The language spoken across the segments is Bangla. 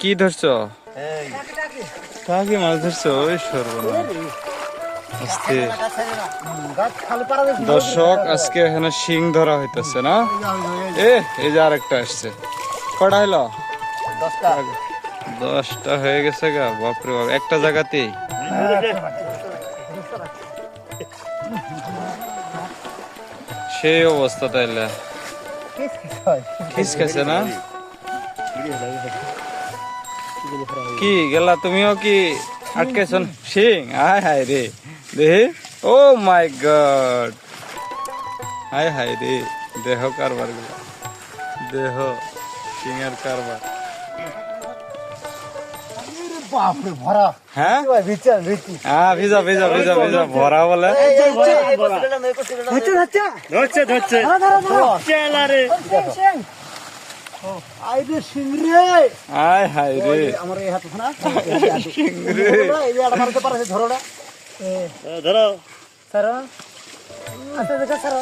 কি ধরছো? কাকি মাছ ধরছো? ওই দর্শক আজকে এখানে শিং ধরা হইতেছে না? এ এই যে আরেকটা আসছে। কটা হলো দশটা হয়ে গেছে গা বাপরে বাপ। একটা জায়গাতেই। সেই অবস্থা তাইলে। খিসকেছে না? কি গেলা তুমিও কি আটকে আটকেছ সিং হায় হায় রে দেহি ও মাই গড হায় হায় রে দেহ কারবারগুলো দেহ সিংয়ের কারবার বাপরে ভরা হ্যাঁ বিচার রীতি হ্যাঁ ভিজা ভিজা ভিজা ভিজা ভরা বলে ধরছে ধরছে চেলারে আইরে সিংরে। হায় হায় রে। আমার এই হাত না সিং এই যে আড়া মারতে পারে ধরোটা। ধরো। স্যার। আচ্ছা দেখা স্যার।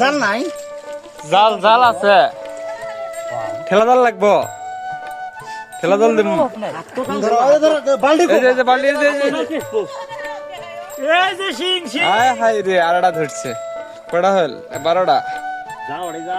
জান নাই। জাল জাল আছে। ঠেলা জাল লাগবো। ঠেলা জাল যে বাল্টি এই যে, সিং সিং। হায় হায় রে আড়াটা ধরছে। কটা হল? বারোটা। যা ওড়ে যা।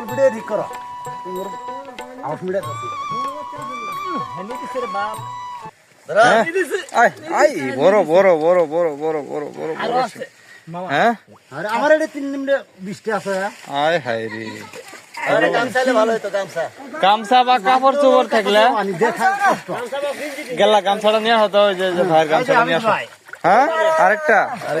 আর ভিডিও ঠিক করো। তোমার ভিডিও হেনি কিসের বাপ? আয় আয় বড় বড় বড় বড় বড় বড় বড় বড়। হ্যাঁ আরে আমার এটা তিন নিমিটে বৃষ্টি আছে আয় হায় রে। আরে গামছালে ভালো হতো গামছা। গামছা বা কাপড় চোপড় থাকলে? আমি দেখা কষ্ট। গেলা গামছাটা নিয়ে হতো ওই যে ভাইয়ের গামছাটা নিয়ে আসো। হ্যাঁ? আরেকটা? আরে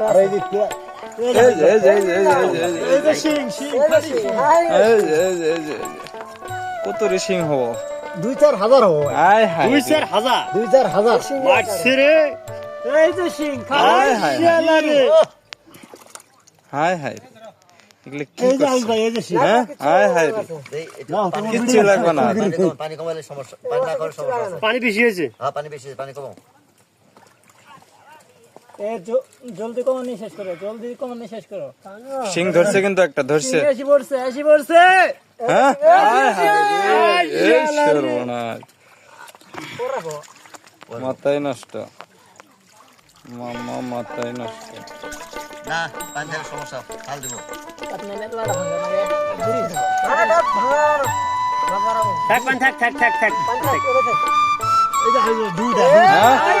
আর এই কত রে সিং হব? দুই চার হাজার হব। দুই চার হাজার। দুই চার হাজার। মারছে রে। এই যে হায় হায় পানি বেশি হয়েছে পানি বেশি হয়েছে হ্যাঁ, পানি কমাও। জলদি কমানি শেষ করো জলদি কমানি শেষ করো। শিং ধরছে কিন্তু একটা ধরছে। এসি পড়ছে এসি পড়ছে। হ্যাঁ? হায় হায় মাথায় নষ্ট। মামা মাথায় নষ্ট। না দেওয়ার সমস্যা হাল দিব। থাক থাক থাক থাক থাক। এই যে আইস দুইটা হ্যাঁ? হায়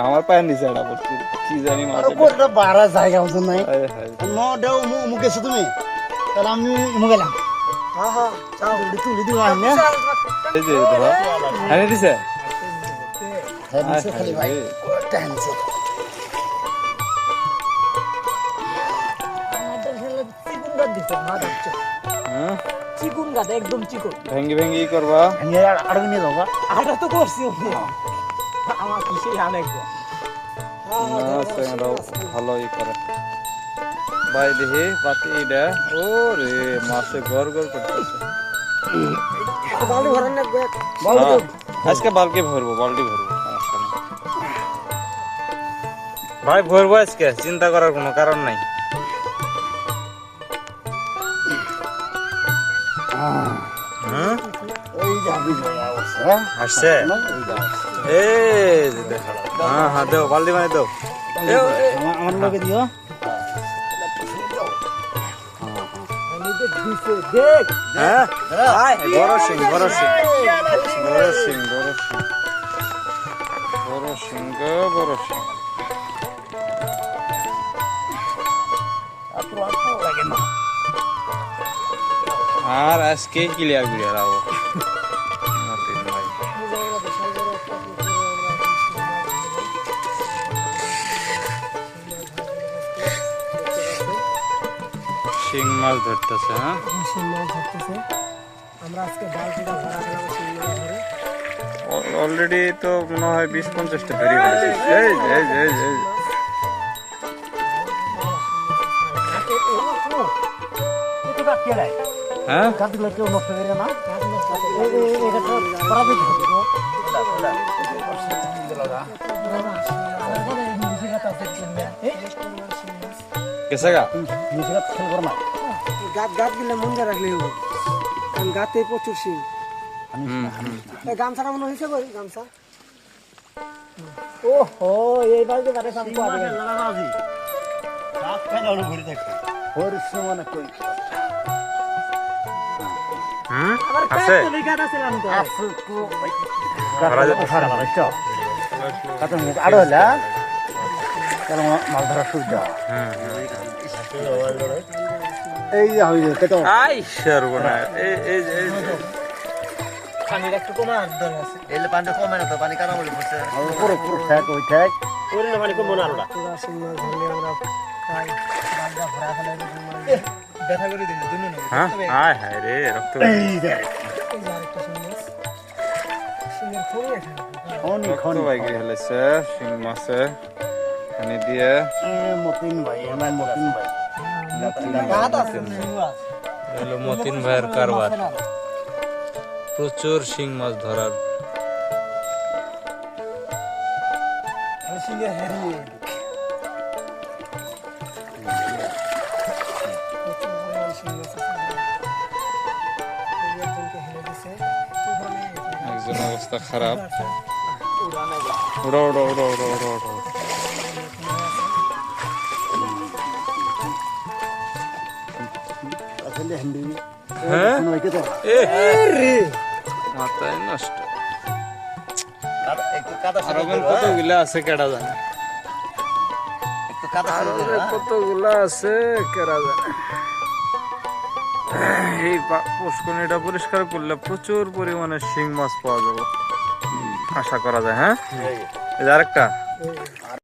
আমার পায়ের নিচে এটা পড়ছে কি জানি মাঝে কোটা জায়গা হতো নাই। নটাও মু গেছো তুমি। তাহলে আমি মু গেলাম। হ্যাঁ? চিকুন গাদ একদম চিকুন। ভেঙ্গি ভেঙ্গি করবা? আমি আড়গে নিয়ে যাব আটা তো করছি। আমার কিসে আনেক না, স্যাংরাও ভালো ই করে। ভাই দেখি পাতি এটা ও রে মাছে গড় গড় করতেছে। হ্যাঁ, আজকে বালতি ভরবো বালতি ভরবো ভাই ভরবো আজকে চিন্তা করার কোনো কারণ নাই। আসছে? এই হ্যাঁ হ্যাঁ দেও বালতি মানে দেও। এ। আমার লগে দিও। হ্যাঁ। আয়, বড় সিং বড় সিং। বড় সিং বড় সিং। বড় সিং বড় সিং। আর আজকে ক্লিয়ার ক্লিয়ার আবো মতিন ভাই শিং মাছ ধরতেছে হ্যাঁ শিং মাছ ধরতেছে আমরা আজকে বালতিটা ভরা খেলাম শিং মাছ ধরে অলরেডি তো মনে হয় বিশ পঞ্চাশটা ফেরি হয়েছে এই যে, এই যে, এই যে, এই যে। হ্যাঁ? কেউ নষ্ট করে না গাছ খেল করো না গাত গাত গিলে মঞ্জা রাখলে হব। কারণ গাতে প্রচুর শিং। গামছাটা মনে হয়েছে কই? গামছা? ও হো এই বালতি বারে সাম কো আবে রাত খাই না ঘুরে থাকছে মানে কই মুখ আড়ো হলা মাছ ধরা সুবিধা। এই যে হই যে আই সর্বনা এই এই এই পানির একটু কমার দল আছে। এলে পানিটা কমে না তো পানি কানা বলে পড়ছে। পুরো পুরো ঠেক ওই ঠেক ওরে না মানে কমবো না আলোটা পুরা শিং ধরলে আমরা খাই বালদা ভরা ফেলে ব্যথা করে দিছে দুনো না হ্যাঁ? হায় হায় রে রক্ত এই যে এই যে আরেকটা শিং মাছ শিঙের খড়ি এখানে। খনি রক্ত খনি বাইকে হেলেছে শিং মাছে পানি দিয়ে। এ মতিন ভাই আমার মতিন ভাই। হলো মতিন ভাইয়ের কারবার। প্রচুর শিং মাছ ধরার। শিঙের হেরিয়ে একজন অবস্থা খারাপ। উড়ো উড়ো উড়ো উড়ো উড়ো উড়ো হ্যাঁ? মাথায় নষ্ট। কতগুলা আছে কেডা জানে? কতগুলা আছে কেডা জানে? এই পুষ্করণীটা পরিষ্কার করলে প্রচুর পরিমাণে শিং মাছ পাওয়া যাবে। আশা করা যায় হ্যাঁ। এই যে আরেকটা।